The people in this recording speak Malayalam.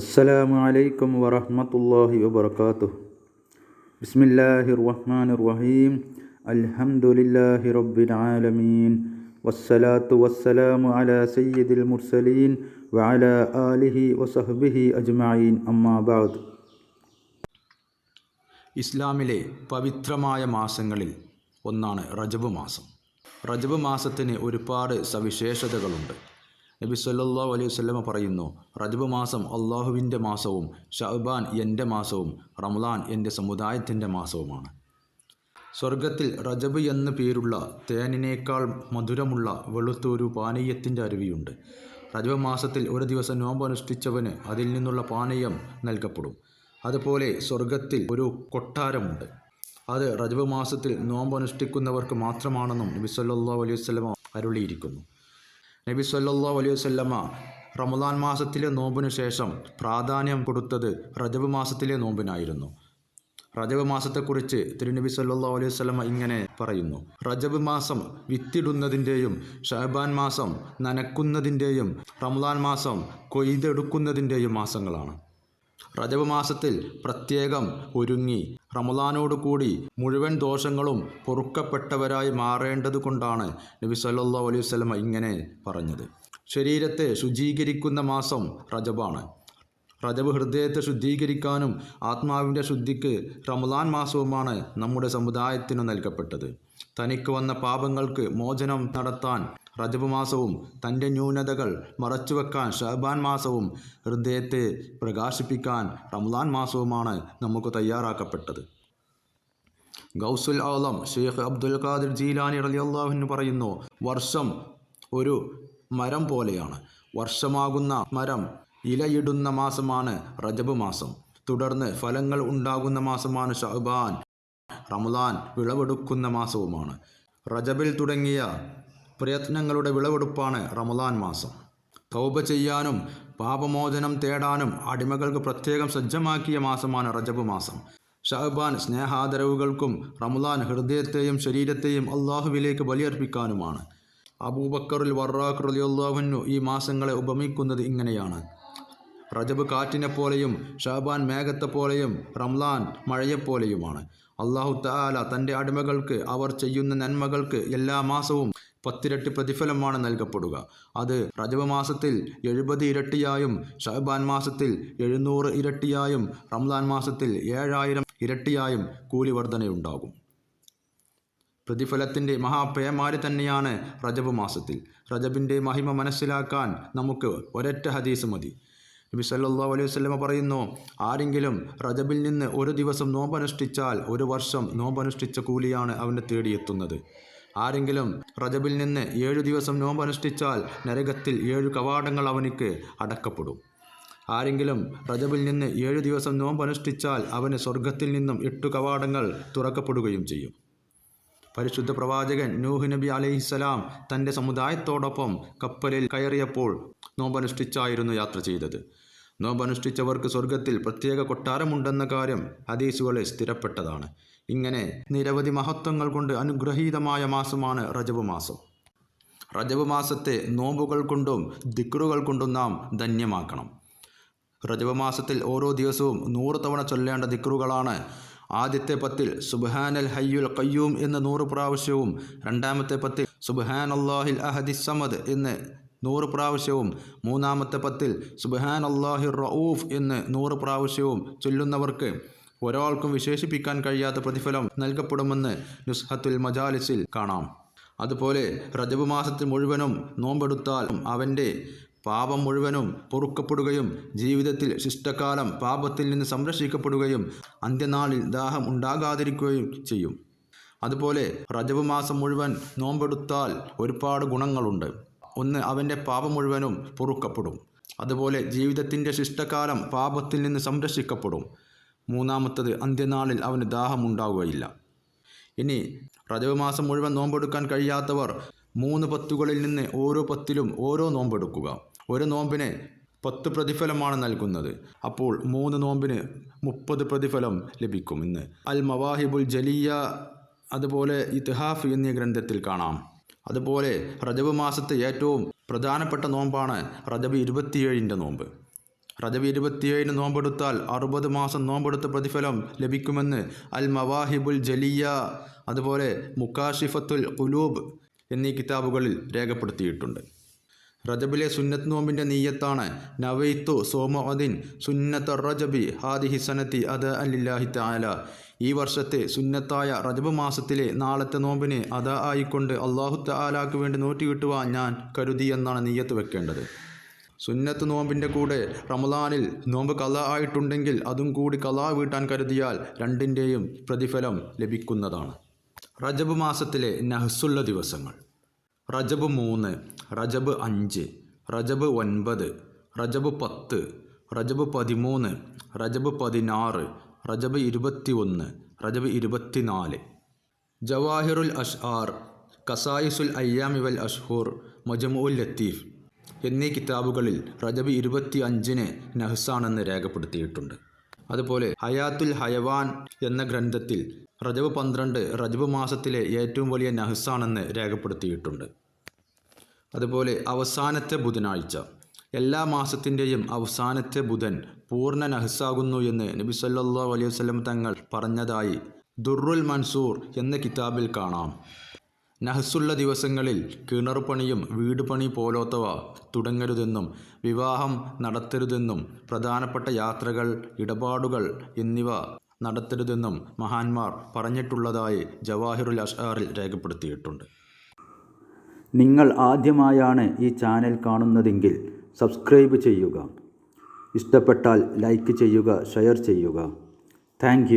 അസ്സലാമു അലൈക്കും വറഹ്മത്തുള്ളാഹി വബർക്കാത്തു ബിസ്മില്ലാഹി റഹ്മാൻ റഹീം അൽഹംദുലില്ലാഹി റബ്ബിൽ ആലമീൻ വസ്സലാത്തു വസ്സലാമു അലാ സയ്യിദിൽ മുർസലീൻ വഅലാ ആലിഹി വസഹ്ബിഹി അജ്മഈൻ. അമ്മാബാദ് ഇസ്ലാമിലെ പവിത്രമായ മാസങ്ങളിൽ ഒന്നാണ് റജബ് മാസം. റജബ് മാസത്തിന് ഒരുപാട് സവിശേഷതകളുണ്ട്. നബി സല്ലാ അലൈഹി വസല്ലമ പറയുന്നു റജബ് മാസം അള്ളാഹുവിന്റെ മാസവും ഷഹബാൻ എന്റെ മാസവും റംലാൻ എന്റെ സമുദായത്തിന്റെ മാസവുമാണ്. സ്വർഗത്തിൽ റജബ് എന്ന പേരുള്ള തേനിനേക്കാൾ മധുരമുള്ള വെളുത്തൊരു പാനീയത്തിന്റെ അരുവിയുണ്ട്. റജബ് മാസത്തിൽ ഒരു ദിവസം നോമ്പ് അനുഷ്ഠിച്ചവന് അതിൽ നിന്നുള്ള പാനീയം നൽകപ്പെടും. അതുപോലെ സ്വർഗത്തിൽ ഒരു കൊട്ടാരമുണ്ട്. അത് റജബ് മാസത്തിൽ നോമ്പ് അനുഷ്ഠിക്കുന്നവർക്ക് മാത്രമാണെന്നും നബി സല്ലല്ലാഹു അലൈഹി വസല്ലമ അരുളിയിരിക്കുന്നു. നബി സല്ലാ അലൈഹി വസല്ലമ റമദാൻ മാസത്തിലെ നോമ്പിനു ശേഷം പ്രാധാന്യം കൊടുത്തത് റജബ് മാസത്തിലെ നോമ്പിനായിരുന്നു. റജബ് മാസത്തെക്കുറിച്ച് തിരുനബി സല്ലാ അലൈഹി വസല്ലമ ഇങ്ങനെ പറയുന്നു. റജബ് മാസം വിത്തിടുന്നതിന്റെയും ഷഹബാൻ മാസം നനക്കുന്നതിന്റെയും റമദാൻ മാസം കൊയ്തെടുക്കുന്നതിന്റെയും മാസങ്ങളാണ്. റജബ് മാസത്തിൽ പ്രത്യേകം ഒരുങ്ങി. റമദാനോടുകൂടി മുഴുവൻ ദോഷങ്ങളും പൊറുക്കപ്പെട്ടവരായി മാറേണ്ടതുകൊണ്ടാണ് നബി സല്ലാ അലൈഹി വസല്ലമ ഇങ്ങനെ പറഞ്ഞത്. ശരീരത്തെ ശുചീകരിക്കുന്ന മാസം റജബാണ് റജബ് ഹൃദയത്തെ ശുദ്ധീകരിക്കാനും ആത്മാവിന്റെ ശുദ്ധിക്ക് റമദാൻ മാസവുമാണ് നമ്മുടെ സമുദായത്തിനു നൽകപ്പെട്ടത്. തനിക്ക് വന്ന പാപങ്ങൾക്ക് മോചനം നടത്താൻ റജബ് മാസവും തന്റെ ന്യൂനതകൾ മറച്ചുവെക്കാൻ ഷഹബാൻ മാസവും ഹൃദയത്തെ പ്രകാശിപ്പിക്കാൻ റമദാൻ മാസവുമാണ് നമുക്ക് തയ്യാറാക്കപ്പെട്ടത്. Ghausul Alam Sheikh Abdul Qadir Jilani റളിയല്ലാഹുവിന് പറയുന്നു വർഷം ഒരു മരം പോലെയാണ്. വർഷമാകുന്ന മരം ഇലയിടുന്ന മാസമാണ് റജബ് മാസം. തുടർന്ന് ഫലങ്ങൾ ഉണ്ടാകുന്ന മാസമാണ് ഷഹബാൻ. റമദാൻ വിളവെടുക്കുന്ന മാസവുമാണ്. റജബിൽ തുടങ്ങിയ പ്രയത്നങ്ങളുടെ വിളവെടുപ്പാണ് റമദാൻ മാസം. തൗബ ചെയ്യാനും പാപമോചനം തേടാനും അടിമകൾക്ക് പ്രത്യേകം സജ്ജമാക്കിയ മാസമാണ് റജബ് മാസം. ഷഹബാൻ സ്നേഹാദരവുകൾക്കും റമദാൻ ഹൃദയത്തെയും ശരീരത്തെയും അള്ളാഹുവിലേക്ക് ബലിയർപ്പിക്കാനുമാണ്. അബൂബക്കറുൽ വറാഖ് റലിയുള്ളാഹുന്നു ഈ മാസങ്ങളെ ഉപമിക്കുന്നത് ഇങ്ങനെയാണ്. റജബ് കാറ്റിനെപ്പോലെയും ഷഹബാൻ മേഘത്തെപ്പോലെയും റംലാൻ മഴയെപ്പോലെയുമാണ്. അള്ളാഹു താല തന്റെ അടിമകൾക്ക് അവർ ചെയ്യുന്ന നന്മകൾക്ക് എല്ലാ മാസവും പത്തിരട്ടി പ്രതിഫലമാണ് നൽകപ്പെടുക. അത് റജബ് മാസത്തിൽ എഴുപത് ഇരട്ടിയായും ഷഹബാൻ മാസത്തിൽ എഴുന്നൂറ് ഇരട്ടിയായും റംലാൻ മാസത്തിൽ ഏഴായിരം ഇരട്ടിയായും കൂലി വർധനയുണ്ടാകും. പ്രതിഫലത്തിന്റെ മഹാപ്രയമാരി തന്നെയാണ് റജബ് മാസത്തിൽ. റജബിന്റെ മഹിമ മനസ്സിലാക്കാൻ നമുക്ക് ഒരൊറ്റ ഹദീസ് മതി. നബി സല്ലാ അലൈഹി വസല്ലമ പറയുന്നു ആരെങ്കിലും റജബിൽ നിന്ന് ഒരു ദിവസം നോമ്പനുഷ്ഠിച്ചാൽ ഒരു വർഷം നോമ്പനുഷ്ഠിച്ച കൂലിയാണ് അവനെ തേടിയെത്തുന്നത്. ആരെങ്കിലും റജബിൽ നിന്ന് ഏഴു ദിവസം നോമ്പനുഷ്ഠിച്ചാൽ നരകത്തിൽ ഏഴു കവാടങ്ങൾ അവനിക്ക് അടക്കപ്പെടും. ആരെങ്കിലും റജബിൽ നിന്ന് ഏഴു ദിവസം നോമ്പനുഷ്ഠിച്ചാൽ അവന് സ്വർഗത്തിൽ നിന്നും എട്ടു കവാടങ്ങൾ തുറക്കപ്പെടുകയും ചെയ്യും. പരിശുദ്ധ പ്രവാചകൻ നൂഹ് നബി അലൈഹിസ്സലാം തന്റെ സമുദായത്തോടൊപ്പം കപ്പലിൽ കയറിയപ്പോൾ നോമ്പനുഷ്ഠിച്ചായിരുന്നു യാത്ര ചെയ്തത്. നോമ്പനുഷ്ഠിച്ചവർക്ക് സ്വർഗത്തിൽ പ്രത്യേക കൊട്ടാരമുണ്ടെന്ന കാര്യം ഹദീസുകളിൽ സ്ഥിരപ്പെട്ടതാണ്. ഇങ്ങനെ നിരവധി മഹത്വങ്ങൾ കൊണ്ട് അനുഗ്രഹീതമായ മാസമാണ് റജബ് മാസം. റജബ് മാസത്തെ നോമ്പുകൾ കൊണ്ടും ദിക്റുകൾ കൊണ്ടും നാം ധന്യമാക്കണം. റജബ് മാസത്തിൽ ഓരോ ദിവസവും നൂറ് തവണ ചൊല്ലേണ്ട ദിക്റുകളാണ് ആദ്യത്തെ പത്തിൽ സുബ്ഹാനൽ ഹയ്യുൽ കയ്യൂം എന്ന് നൂറ് പ്രാവശ്യവും രണ്ടാമത്തെ പത്തിൽ സുബ്ഹാൻ അള്ളാഹിൽ അഹദി സമദ് എന്ന് നൂറ് പ്രാവശ്യവും മൂന്നാമത്തെ പത്തിൽ സുബ്ഹാൻ അള്ളാഹിർ റഊഫ് എന്ന് നൂറ് പ്രാവശ്യവും ചൊല്ലുന്നവർക്ക് ഒരാൾക്കും വിശേഷിപ്പിക്കാൻ കഴിയാത്ത പ്രതിഫലം നൽകപ്പെടുമെന്ന് നുസ്ഹത്തുൽ മജാലിസിൽ കാണാം. അതുപോലെ റജബ് മാസത്തിൽ മുഴുവനും നോമ്പെടുത്താൽ അവന്റെ പാപം മുഴുവനും പൊറുക്കപ്പെടുകയും ജീവിതത്തിൽ ശിഷ്ടകാലം പാപത്തിൽ നിന്ന് സംരക്ഷിക്കപ്പെടുകയും അന്ത്യനാളിൽ ദാഹം ഉണ്ടാകാതിരിക്കുകയും ചെയ്യും. അതുപോലെ റജബ് മാസം മുഴുവൻ നോമ്പെടുത്താൽ ഒരുപാട് ഗുണങ്ങളുണ്ട്. ഒന്ന് അവന്റെ പാപം മുഴുവനും പൊറുക്കപ്പെടും. അതുപോലെ ജീവിതത്തിന്റെ ശിഷ്ടകാലം പാപത്തിൽ നിന്ന് സംരക്ഷിക്കപ്പെടും. മൂന്നാമത്തത് അന്ത്യനാളിൽ അവന് ദാഹം ഉണ്ടാവുകയില്ല. ഇനി റജവ് മാസം മുഴുവൻ നോമ്പെടുക്കാൻ കഴിയാത്തവർ മൂന്ന് പത്തുകളിൽ നിന്ന് ഓരോ പത്തിലും ഓരോ നോമ്പെടുക്കുക. ഒരു നോമ്പിന് പത്ത് പ്രതിഫലമാണ് നൽകുന്നത്. അപ്പോൾ മൂന്ന് നോമ്പിന് മുപ്പത് പ്രതിഫലം ലഭിക്കും. ഇന്ന് അൽ മവാഹിബുൽ ജലിയ അതുപോലെ ഇത്ഹാഫ് എന്നീ ഗ്രന്ഥത്തിൽ കാണാം. അതുപോലെ റജബ് മാസത്തെ ഏറ്റവും പ്രധാനപ്പെട്ട നോമ്പാണ് റജബ് ഇരുപത്തിയേഴിന്റെ നോമ്പ്. റജബ് ഇരുപത്തിയേഴിന് നോമ്പെടുത്താൽ അറുപത് മാസം നോമ്പെടുത്ത പ്രതിഫലം ലഭിക്കുമെന്ന് അൽ മവാഹിബുൽ ജലിയ അതുപോലെ മുക്കാഷിഫത്തുൽ കുലൂബ് എന്നീ കിതാബുകളിൽ രേഖപ്പെടുത്തിയിട്ടുണ്ട്. റജബിലെ സുന്നത്ത് നോമ്പിന്റെ നീയത്താണ്. നവൈത്തു സോമദിൻ സുന്നത്ത റജബി ഹാദി ഹിസനത്തി അത് അല്ലാഹി താല ഈ വർഷത്തെ സുന്നത്തായ റജബ് മാസത്തിലെ നാളത്തെ നോമ്പിനെ അത ആയിക്കൊണ്ട് അള്ളാഹു താലാക്ക് വേണ്ടി നോറ്റി കിട്ടുവാൻ ഞാൻ കരുതി എന്നാണ് നീയത്ത് വെക്കേണ്ടത്. സുന്നത്ത് നോമ്പിന്റെ കൂടെ റമദാനിൽ നോമ്പ് കല ആയിട്ടുണ്ടെങ്കിൽ അതും കൂടി കല വീട്ടാൻ കരുതിയാൽ രണ്ടിന്റെയും പ്രതിഫലം ലഭിക്കുന്നതാണ്. റജബ് മാസത്തിലെ നഹ്സുള്ള ദിവസങ്ങൾ. റജബ് മൂന്ന് റജബ് അഞ്ച് റജബ് ഒൻപത് റജബ് പത്ത് റജബ് പതിമൂന്ന് റജബ് പതിനാറ് റജബ് ഇരുപത്തി ഒന്ന് റജബ് ഇരുപത്തിനാല്. ജവാഹിറുൽ അഷ്ആർ കസായിസുൽ അയ്യാമി വൽ അഷ്ഹൂർ മജമുൽ ലത്തീഫ് എന്നീ കിതാബുകളിൽ റജബ് ഇരുപത്തി അഞ്ചിന് നഹ്സാണെന്ന് രേഖപ്പെടുത്തിയിട്ടുണ്ട്. അതുപോലെ ഹയാത്തുൽ ഹയവാൻ എന്ന ഗ്രന്ഥത്തിൽ റജബ് പന്ത്രണ്ട് റജബ് മാസത്തിലെ ഏറ്റവും വലിയ നഹ്സാണെന്ന് രേഖപ്പെടുത്തിയിട്ടുണ്ട്. അതുപോലെ അവസാനത്തെ ബുധനാഴ്ച എല്ലാ മാസത്തിന്റെയും അവസാനത്തെ ബുധൻ പൂർണ നഹ്സാകുന്നു എന്ന് നബി സല്ലാ അലൈഹി വസ്ലം തങ്ങൾ പറഞ്ഞതായി ദുർറുൽ മൻസൂർ എന്ന കിതാബിൽ കാണാം. നഹ്സുള്ള ദിവസങ്ങളിൽ കിണറുപണിയും വീട് പണി പോലോത്തവ തുടങ്ങരുതെന്നും വിവാഹം നടത്തരുതെന്നും പ്രധാനപ്പെട്ട യാത്രകൾ ഇടപാടുകൾ എന്നിവ നടത്തരുതെന്നും മഹാന്മാർ പറഞ്ഞിട്ടുള്ളതായി ജവാഹിറുൽ അഷ്ആറിൽ രേഖപ്പെടുത്തിയിട്ടുണ്ട്. നിങ്ങൾ ആദ്യമായാണ് ഈ ചാനൽ കാണുന്നതെങ്കിൽ സബ്സ്ക്രൈബ് ചെയ്യുക. ഇഷ്ടപ്പെട്ടാൽ ലൈക്ക് ചെയ്യുക ഷെയർ ചെയ്യുക. താങ്ക്